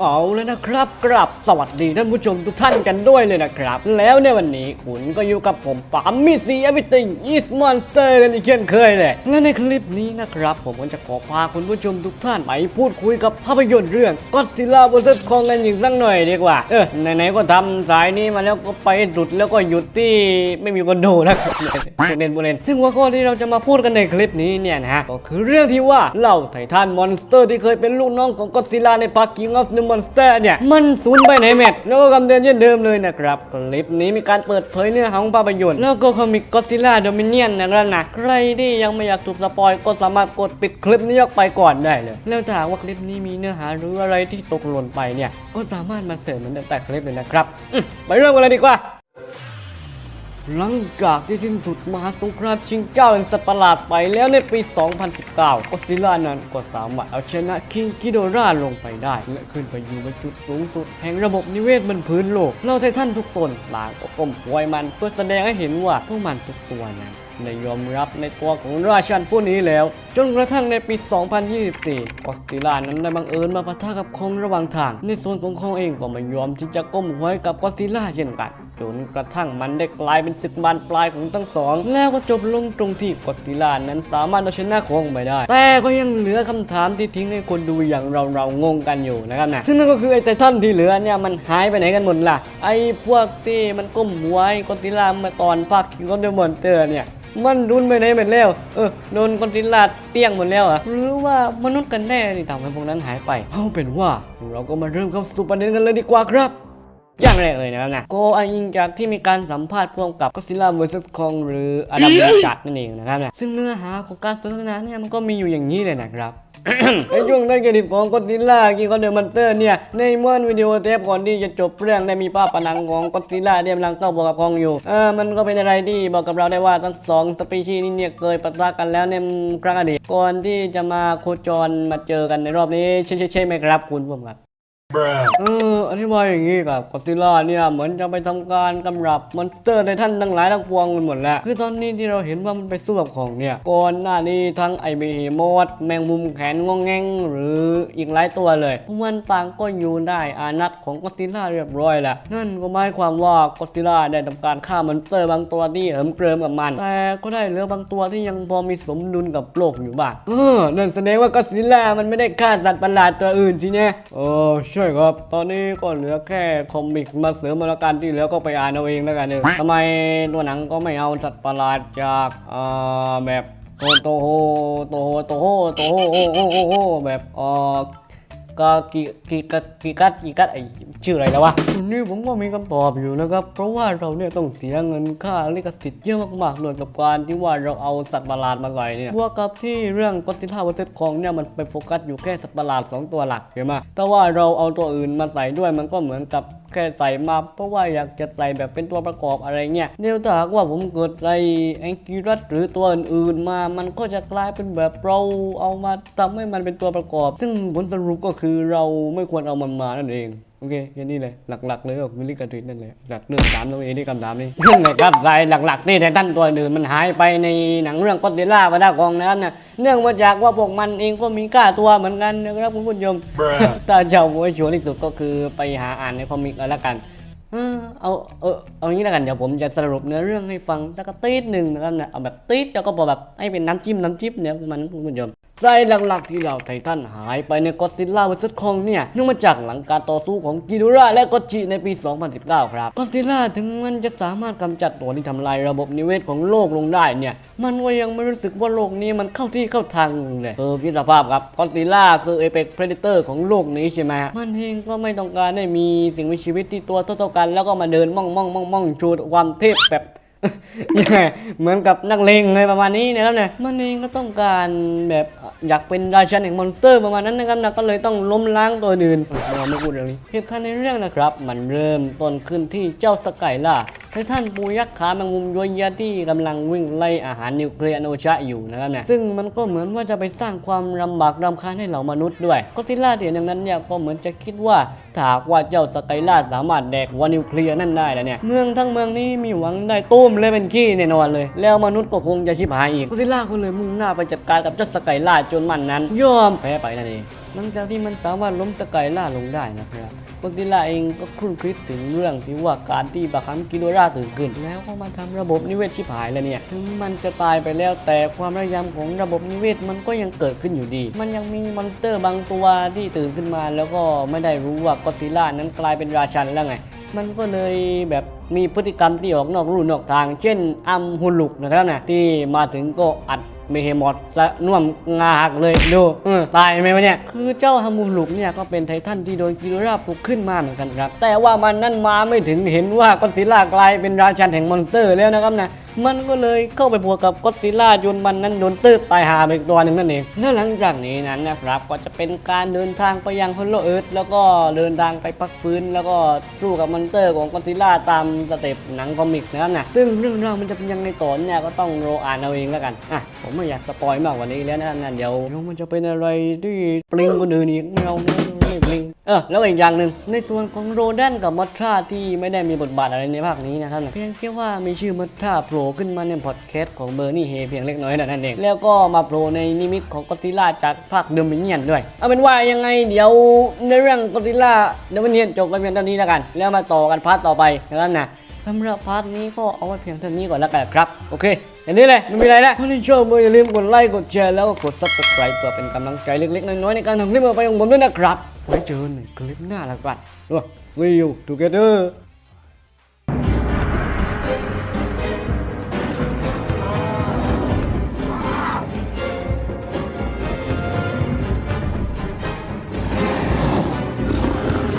เอาเลยนะครับกราบสวัสดีท่านผู้ชมทุกท่านกันด้วยเลยนะครับ แล้วในวันนี้คุณก็อยู่กับผมปามมิซี everything is monster กันอีกเช่นเคยเลยและในคลิปนี้นะครับ ผมก็จะขอพาคุณผู้ชมทุกท่านไปพูดคุยกับภาพยนตร์เรื่อง Godzilla vs Kong กันอีกสักหน่อยดีกว่า เออไหนๆก็ทำสายนี้มาแล้วก็ไปดุดแล้วก็หยุดที่ไม่มีคนดูนะครับเล่นพูเล่นซึ่งหัวข้อที่เราจะมาพูดกันในคลิปนี้เนี่ยนะฮะก็คือเรื่องที่ว่าเหล่าไททันมอนสเตอร์ที่เคยเป็นลูกน้องของก็ซิล่าในพาร์ King of the Monster เนี่ยมันสูญไปไหนแมทแล้วก็คำเตือนเช่นเดิมเลยนะครับคลิปนี้มีการเปิดเผยเนื้อหาของภาพยนตร์แล้วก็คอมิกก็ซิล่าโดมิเนียนนะครับนะใครที่ยังไม่อยากถูกสปอยก็สามารถกดปิดคลิปนี้ออกไปก่อนได้เลย แล้วถ้าหากว่าคลิปนี้มีเนื้อหาหรืออะไรที่ตกหล่นไปเนี่ยก็สามารถมาเสริมมันได้ใต้คลิปเลยนะครับอืมไปเริ่มกันเลยดีกว่า หลังจากที่สิ้นสุดมหาสงครามชิงเจ้าแห่งสัตว์ประหลาดไปแล้วในปี 2019 ก็ซิล่านั้นก็สามารถเอาชนะคิงกิโดราลงไปได้ และขึ้นไปอยู่บนจุดสูงสุด แห่งระบบนิเวศบนพื้นโลกเราไททันทุกตนต่างก็ก้มหวยมันเพื่อแสดงให้เห็นว่าพวกมันทุกตัวนั้นได้ยอมรับในตัวของราชันผู้นี้แล้ว จนกระทั่งในปี 2024ก็ซิล่านั้นได้บังเอิญมาปะทะกับคองระหว่างทาง ในส่วนของคองเองก็ไม่ยอมที่จะก้มหัวยกับก็ซิล่าเช่นกัน จนกระทั่งมันได้กลายเป็นศึกบานปลายของทั้งสอง แล้วก็จบลงตรงที่กอดซิล่านั้นสามารถเอาชนะคองไปได้ แต่ก็ยังเหลือคำถามที่ทิ้งให้คนดูอย่างเราเราๆงงกันอยู่นะครับนะซึ่งนั่นก็คือไอ้ไททันที่เหลือเนี่ยมันหายไปไหนกันหมดล่ะ ไอ้พวกที่มันก้มหัวไอ้กอดซิล่าเมื่อตอนภาคคิงก็เดมอนเตอร์เนี่ยมันรุนไปไหนหมดแล้ว เออโดนกอดซิลล่า เตี้ยงหมดแล้วอะหรือว่ามนุษย์กันแน่ที่ทำให้พวกนั้นหายไปเอาเป็นว่าเราก็มาเริ่มเข้าสู่ประเด็นกันเลยดีกว่าครับอย่างแรกเลยนะครับนะโกอ้ายิงจากที่มีการสัมภาษณ์ร่วมกับ Godzilla vs Kong หรืออดัมจัดนั่นเองนะครับนะซึ่งเนื้อหาของการสนทนาเนี่ยมันก็มีอยู่อย่างนี้เลยนะครับ ในช่งได้เครดิตของก็ติลล่ากิงคอนเดอร์มันเตอร์เนี่ย ในม้วนวิดีโอเทปก่อนที่จะจบเรื่องได้มีภาพผนังของ Godzilla ที่กำลังเข้าบอกกับกองอยู่เออมันก็เป็นอะไรที่บอกกับเราได้ว่าทั้งสองสปีชีส์นี้เนี่ยเคยปะทะกันแล้วในครั้งอดีตก่อนที่จะมาโคจรมาเจอกันในรอบนี้ใช่ใช่ใช่ไหมครับคุณผู้ชมครับ เอออธิบายอย่างนี้กับกอซิล่าเนี่ยเหมือนจะไปทำการกำรับมอนสเตอร์ในท่านทั้งหลายทั้งปวงมันหมดแล้ว คือตอนนี้ที่เราเห็นว่ามันไปสู้กับของเนี่ยก่อนหน้านี้ทั้งไอเบเฮมอดแมงมุมแขนงองแงงหรืออีกหลายตัวเลยพวกมันต่างก็อยู่ได้อานัตของกอซิล่าเรียบร้อยแล้วนั่นก็หมายความว่ากอซิล่าได้ทำการฆ่ามอนสเตอร์บางตัวที่เหิมเกริมกับมัน แต่ก็ได้เหลือบางตัวที่ยังพอมีสมดุลกับโลกอยู่บ้างเออนั่นแสดงว่ากอซิล่ามันไม่ได้ฆ่าสัตว์ประหลาดตัวอื่นสิเนี่ยเออใช่ครับ ตอนนี้ก็เหลือแค่คอมิกมาเสริมมาละกันที่เหลือก็ไปอ่านเอาเองแล้วกันเออทำไมตัวหนังก็ไม่เอาสัตว์ประหลาดจากเอ่อแบบโตโตโฮโตโฮโตโฮโตโฮโฮโฮโฮโฮแบบเอ่อกากิกิกัดกิกัดกิกัดไอ ชื่ออะไรแล้ววะวันนี้ผมก็มีคำตอบอยู่นะครับ เพราะว่าเราเนี่ยต้องเสียเงินค่าลิขสิทธิ์เยอะมากๆเลยกับการที่ว่าเราเอาสัตว์ประหลาดมาใส่เนี่ยบวกกับที่เรื่องก็ซิล่าวัสดุของเนี่ยมันไปโฟกัสอยู่แค่สัตว์ประหลาดสองตัวหลักเห็นไหมแต่ว่าเราเอาตัวอื่นมาใส่ด้วยมันก็เหมือนกับ แค่ใส่มาเพราะว่าอยากจะใส่แบบเป็นตัวประกอบอะไรเงี้ยเดี๋ยวถ้าหากว่าผมเกิดใส่แองกิรัสหรือตัวอื่นๆมา มันก็จะกลายเป็นแบบเราเอามาทำให้มันเป็นตัวประกอบ ซึ่งผลสรุปก็คือเราไม่ควรเอามันมานั่นเองโอเคแค่นี้เลยหลัก ๆ เลยก็มิลลิกาทริดนั่นแหละหลักเรื่องสามตัวเองที่คำถามนี้นั่นแหละครับรายหลัก ๆ ที่ไททันตัวอื่นมันหายไปในหนังเรื่องก็อดซิลล่ามาด้ากองนะครับเนี่ยเนื่องมาจากว่าพวกมันเองก็มีกล้าตัวเหมือนกันนะครับคุณผู้ชม Bruh. ถ้าเจ้าโวยชัวร์ที่สุดก็คือไปหาอ่านในคอมิกเอาละกัน เอาเออเอางี้แล้วกันเดี๋ยวผมจะสรุปเนื้อเรื่องให้ฟังสักตีดหนึ่งนะครับนะเอาแบบตีดแล้วก็พอแบบให้เป็นน้ำจิ้มน้ำจิ้มเนี่ยประมาณนั้นคุณผู้ชมใจหลักๆที่เราไททันหายไปในก็ซิล่าเวอร์ซัสคองเนี่ยเนื่องมาจากหลังการต่อสู้ของกิดูระและก็จิในปี 2019 ครับก็ซิล่าถึงมันจะสามารถกำจัดตัวที่ทำลายระบบนิเวศของโลกลงได้เนี่ย มันก็ยังไม่รู้สึกว่าโลกนี้มันเข้าที่เข้าทางเลยเออคิสภาพครับก็ซิล่าคือเอเปกเพรเดเตอร์ของโลกนี้ใช่ไหมมันเองก็ไม่ต้องการให้มีสิ่งมีชีวิตที่ตัวเท่าๆกันแล้วก็มาเดินม่องม่องม่องม่องชูความเทพแบบยังไงเหมือนกับนักเลงอะไรประมาณนี้นะครับเนี่ยมันเองก็ต้องการแบบอยากเป็นราชันแห่งมอนสเตอร์ประมาณนั้นนะครับนะก็เลยต้องล้มล้างตัวอื่นเราไม่พูดเรื่องนี้เหตุการณ์ในเรื่องนะครับ มันเริ่มต้นขึ้นที่เจ้าสกายล่า ไททันปูยักษ์ขาแมงมุมยัวเยียที่กำลังวิ่งไล่อาหารนิวเคลียร์โนชะอยู่นะครับเนี่ยซึ่งมันก็เหมือนว่าจะไปสร้างความลำบากรำคาญให้เหล่ามนุษย์ด้วยก็ซิล่าเดียนอย่างนั้นเนี่ยก็เหมือนจะคิดว่าถ้ากว่าเจ้าสกายล่าสามารถแดกวัวนิวเคลียร์นั่นได้แล้วเนี่ยเมืองทั้งเมืองนี้มีหวังได้ตุ้มเลยเป็นขี้แน่นอนเลย แล้วมนุษย์ก็คงจะชิบหายอีกก็ซิล่าก็เลยมุ่งหน้าไปจัดการกับเจ้าสกายล่าจนมันนั้น ยอมแพ้ไปนั่นเองหลังจากที่มันสามารถล้มสกายล่าลงได้นะครับ ก็ซิล่าเองก็ครุ่นคิดถึงเรื่องที่ว่าการที่บาคันกิโดราตื่นขึ้น แล้วก็มาทำระบบนิเวศชิบหายแล้วเนี่ย ถึงมันจะตายไปแล้วแต่ความพยายามของระบบนิเวศมันก็ยังเกิดขึ้นอยู่ดี มันยังมีมอนสเตอร์บางตัวที่ตื่นขึ้นมา แล้วก็ไม่ได้รู้ว่าก็ซิล่านั้นกลายเป็นราชันแล้วไงมันก็เลยแบบมีพฤติกรรมที่ออกนอกรูนอกทาง เช่นอัมฮุลุกนะครับนะที่มาถึงก็อัด เมเฮมอดสะน่วมงาหักเลยดูตายไหมวะเนี่ย คือเจ้าฮัมฮุลุกเนี่ยก็เป็นไททันที่โดนกิโดราปลุกขึ้นมาเหมือนกันครับ แต่ว่ามันนั่นมาไม่ถึงเห็นว่าก็ศิลากลายเป็นราชันแห่งมอนสเตอร์แล้วนะครับนะ มันก็เลยเข้าไปบวกกับก็อดซิลล่าจนมันนั้นโดนตืบตายหาไปอีกตัวหนึ่งนั่นเองแล้วหลังจากนี้นั้นนะครับก็จะเป็นการเดินทางไปยังฮอลโลเอิร์ธแล้วก็เดินทางไปพักฟื้น แล้วก็สู้กับมอนสเตอร์ของก็อดซิลล่าตามสเต็ปหนังคอมิกนะครับนะซึ่งเรื่องราวมันจะเป็นยังไงต่อเนี่ยก็ต้องรออ่านเอาเองแล้วกันอะผมไม่อยากสปอยมากกว่านี้แล้วนะครับนเดี๋ยวมันจะเป็นอะไรที่ปลิงคนอื่นอีกไม่เอาไม่ เออแล้วอีกอย่างหนึ่งในส่วนของโรแดนกับมัทราที่ไม่ได้มีบทบาทอะไรในภาคนี้นะครับเพียงแค่ว่ามีชื่อมัทราโผล่ขึ้นมาในพอดแคสต์ของเบอร์นี่เฮเพียงเล็กน้อยนั่นเองแล้วก็มาโผล่ในนิมิตของก็ติลล่าจากภาคเดอมิเนียนด้วย เอาเป็นว่ายังไงเดี๋ยวในเรื่องก็ติลล่าเดอมิเนียนจบไปเพียงเท่านี้แล้วกัน แล้วมาต่อกันพาร์ทต่อไปนะครับนะ สำหรับพาร์ทนี้ก็เอาไว้เพียงเท่านี้ก่อนแล้วกันครับ โอเค อย่างนี้เลยไม่มีอะไรแล้วถ้าที่ชอบก็อย่าลืมกดไลค์กดแชร์แล้วก็กด subscribe เพื่อเป็นกำลังใจเล็กๆ น้อยๆในการทำคลิปต่อไปของผมด้วยนะครับไว้เจอกันในคลิปหน้าแล้วกันด้วย See you together